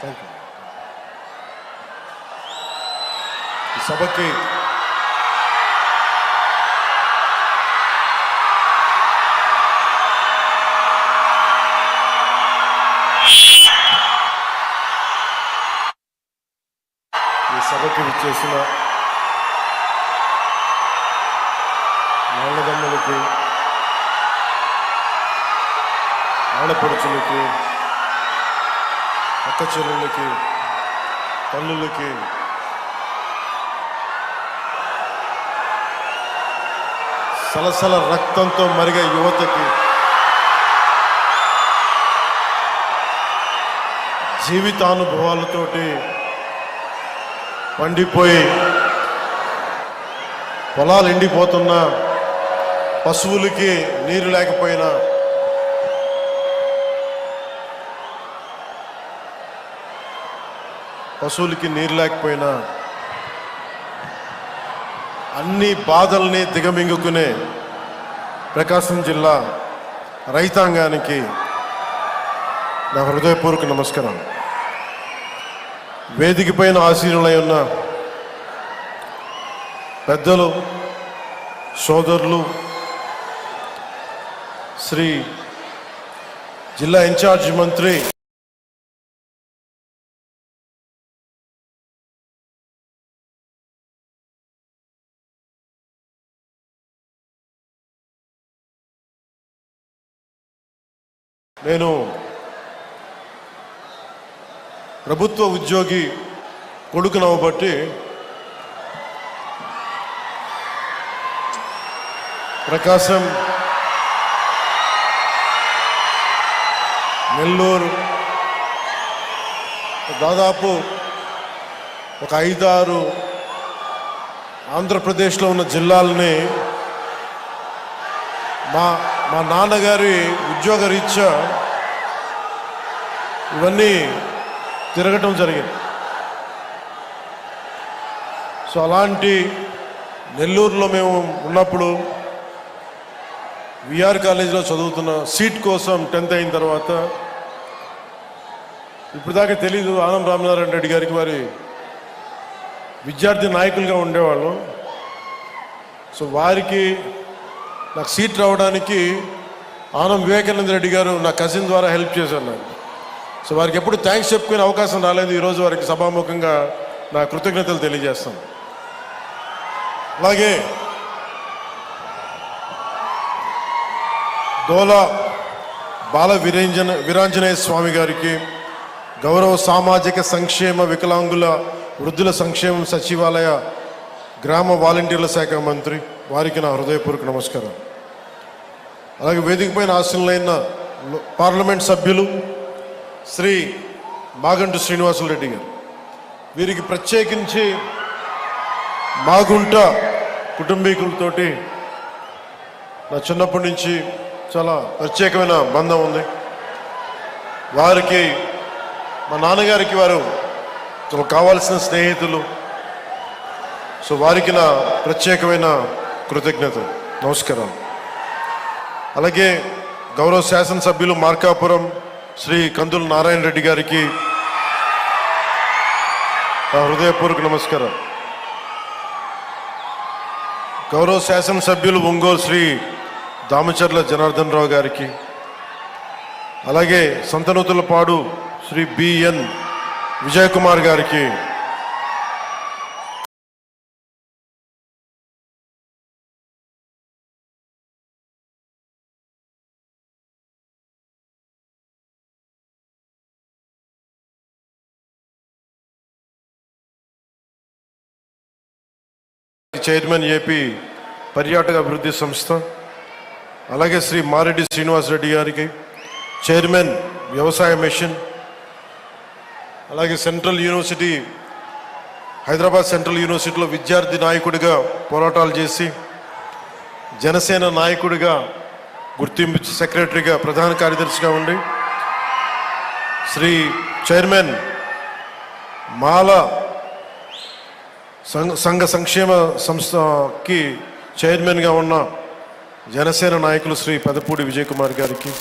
Thank you ఈ సభకి ఈ సభకి విచ్చేసిన నాన్నదమ్ములకి ఆడపడుచులకి అక్క చెల్లెళ్ళకి తల్లులకి. సలసల రక్తంతో మరిగే యువతకి. జీవితానుభవాలతోటి పండిపోయి పొలాలు ఎండిపోతున్న పశువులకి నీరు లేకపోయినా పశువులకి నీరు లేకపోయినా అన్ని బాధల్ని దిగమింగుకునే ప్రకాశం జిల్లా రైతాంగానికి నా హృదయపూర్వక నమస్కారం. వేదిక పైన ఆశీనులై ఉన్న పెద్దలు సోదరులు శ్రీ జిల్లా ఇన్ఛార్జ్ మంత్రి నేను ప్రభుత్వ ఉద్యోగి కొడుకునవ్వబట్టి ప్రకాశం నెల్లూరు దాదాపు ఒక ఐదారు ఆంధ్రప్రదేశ్లో ఉన్న జిల్లాలని మా మా నాన్నగారి ఉద్యోగ రీత్యా ఇవన్నీ తిరగటం జరిగింది. సో అలాంటి నెల్లూరులో మేము ఉన్నప్పుడు విఆర్ కాలేజీలో చదువుతున్న సీట్ కోసం టెన్త్ అయిన తర్వాత ఇప్పుడు దాకా తెలీదు ఆనం రామనారాయణ రెడ్డి గారికి వారి విద్యార్థి నాయకులుగా ఉండేవాళ్ళం. సో వారికి నాకు సీట్ రావడానికి ఆనం వివేకానంద రెడ్డి గారు నా కజిన్ ద్వారా హెల్ప్ చేశాను నాకు. సో వారికి ఎప్పుడు థ్యాంక్స్ చెప్పుకునే అవకాశం రాలేదు. ఈరోజు వారికి సభాముఖంగా నా కృతజ్ఞతలు తెలియజేస్తాను. అలాగే దోలా బాల వీరేంజన వీరాంజనేయ స్వామి గారికి గౌరవ సామాజిక సంక్షేమ వికలాంగుల వృద్ధుల సంక్షేమం సచివాలయ గ్రామ వాలంటీర్ల శాఖ మంత్రి వారికి నా హృదయపూర్వక నమస్కారం. అలాగే వేదిక పైన ఆశీనులైన పార్లమెంట్ సభ్యులు శ్రీ మాగంటు శ్రీనివాసులరెడ్డి గారు. వీరికి ప్రత్యేకించి మాగుంట కుటుంబీకులతోటి నా చిన్నప్పటి నుంచి చాలా ప్రత్యేకమైన బంధం ఉంది. వారికి మా నాన్నగారికి వారు కావాల్సిన స్నేహితులు. సో వారికి నా ప్రత్యేకమైన కృతజ్ఞత నమస్కారం. అలాగే గౌరవ శాసనసభ్యులు మార్కాపురం శ్రీ కందుల నారాయణ రెడ్డి గారికి నా హృదయపూర్వక నమస్కారం. గౌరవ శాసనసభ్యులు ఒంగోలు శ్రీ దామచర్ల జనార్దన్ రావు గారికి అలాగే సంతనూతులపాడు శ్రీ బిఎన్ విజయకుమార్ గారికి చైర్మన్ ఏపీ పర్యాటక అభివృద్ధి సంస్థ అలాగే శ్రీ మారెడ్డి శ్రీనివాసరెడ్డి గారికి చైర్మన్ వ్యవసాయ మిషన్ అలాగే సెంట్రల్ యూనివర్సిటీ హైదరాబాద్ సెంట్రల్ యూనివర్సిటీలో విద్యార్థి నాయకుడిగా పోరాటాలు చేసి జనసేన నాయకుడిగా గుర్తింపు సెక్రటరీగా ప్రధాన కార్యదర్శిగా ఉండి శ్రీ చైర్మన్ మాల సంఘ సంఘ సంక్షేమ సంస్థకి చైర్మన్గా ఉన్న జనసేన నాయకులు శ్రీ పెదపూడి విజయ్ కుమార్ గారికి.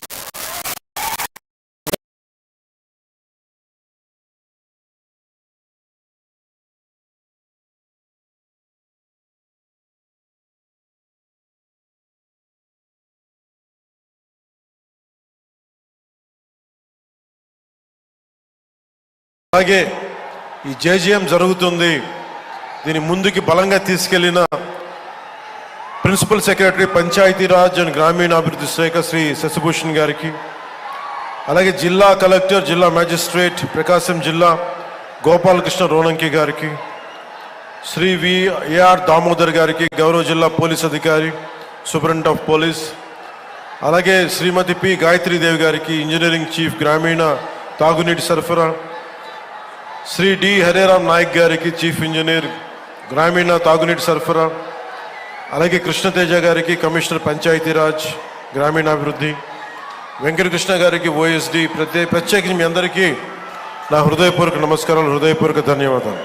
అలాగే ఈ జేజీఎం జరుగుతుంది. దీన్ని ముందుకి బలంగా తీసుకెళ్ళిన ప్రిన్సిపల్ సెక్రటరీ పంచాయతీరాజ్ అండ్ గ్రామీణాభివృద్ధి శాఖ శ్రీ శశిభూషణ్ గారికి అలాగే జిల్లా కలెక్టర్ జిల్లా మ్యాజిస్ట్రేట్ ప్రకాశం జిల్లా గోపాలకృష్ణ రోణంకి గారికి శ్రీ వి ఏఆర్ దామోదర్ గారికి గౌరవ జిల్లా పోలీస్ అధికారి సూపరింటెండెంట్ ఆఫ్ పోలీస్ అలాగే శ్రీమతి పి గాయత్రీదేవి గారికి ఇంజనీరింగ్ చీఫ్ గ్రామీణ తాగునీటి సరఫరా శ్రీ డి హరేరామ్ నాయక్ గారికి చీఫ్ ఇంజనీర్ గ్రామీణ తాగునీటి సరఫరా అలాగే కృష్ణతేజ గారికి కమిషనర్ పంచాయతీరాజ్ గ్రామీణాభివృద్ధి వెంకటకృష్ణ గారికి ఓఎస్డి ప్రత్యేక ప్రత్యేకించి మీ అందరికీ నా హృదయపూర్వక నమస్కారాలు హృదయపూర్వక ధన్యవాదాలు.